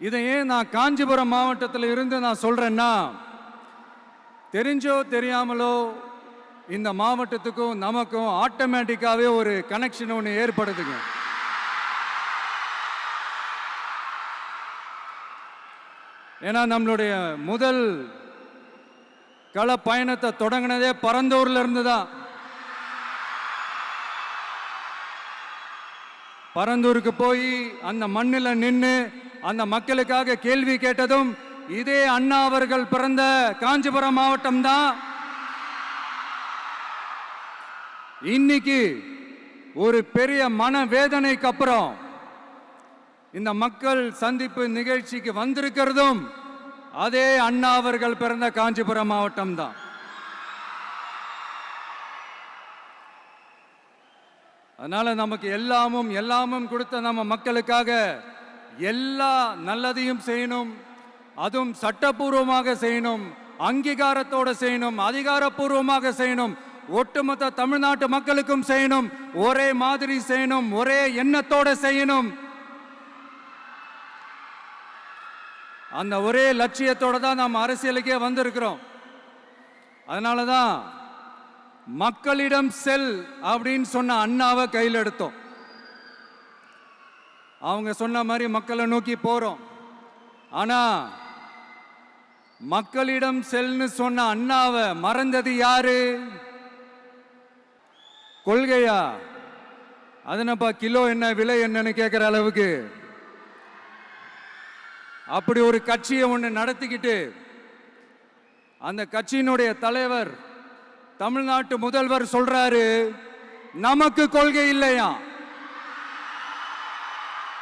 இதை ஏன் நான் காஞ்சிபுரம் மாவட்டத்தில் இருந்து நான் சொல்கிறேன்னா தெரிஞ்சோ தெரியாமலோ இந்த மாவட்டத்துக்கும் நமக்கும் ஆட்டோமேட்டிக்காகவே ஒரு கனெக்ஷன் ஒன்று ஏற்படுதுங்க. ஏன்னா நம்மளுடைய முதல் கள பயணத்தை தொடங்கினதே பரந்தூர்ல இருந்து தான். பரந்தூருக்கு போய் அந்த மண்ணில் நின்று அந்த மக்களுக்காக கேள்வி கேட்டதும் இதே அண்ணா அவர்கள் பிறந்த காஞ்சிபுரம் மாவட்டம் தான். இன்னைக்கு ஒரு பெரிய மன வேதனைக்கு அப்புறம் இந்த மக்கள் சந்திப்பு நிகழ்ச்சிக்கு வந்திருக்கிறதும் அதே அண்ணா அவர்கள் பிறந்த காஞ்சிபுரம் மாவட்டம் தான். அதனால நமக்கு எல்லாமும் எல்லாமும் கொடுத்த நம்ம மக்களுக்காக எல்லா நல்லதையும் செய்யணும். அதுவும் சட்டப்பூர்வமாக செய்யணும். அங்கீகாரத்தோடு செய்யணும். அதிகாரப்பூர்வமாக செய்யணும். ஒட்டுமொத்த தமிழ்நாட்டு மக்களுக்கும் செய்யணும். ஒரே மாதிரி செய்யணும். ஒரே எண்ணத்தோட செய்யணும். அந்த ஒரே லட்சியத்தோட தான் நாம் அரசியலுக்கே வந்திருக்கிறோம். அதனால தான் மக்களிடம் செல் அப்படின்னு சொன்ன அண்ணாவை கையில் எடுத்தோம். அவங்க சொன்ன மாதிரி மக்களை நோக்கி போகிறோம் ஆனால் மக்களிடம் செல்னு சொன்ன அண்ணாவை மறந்தது யாரு? கொள்கையா? அதனப்பா கிலோ என்ன விலை என்னன்னு கேட்குற அளவுக்கு. அப்படி ஒரு கட்சியை ஒன்று நடத்திக்கிட்டு அந்த கட்சியினுடைய தலைவர் தமிழ்நாட்டு முதல்வர் சொல்றாரு நமக்கு கொள்கை இல்லையா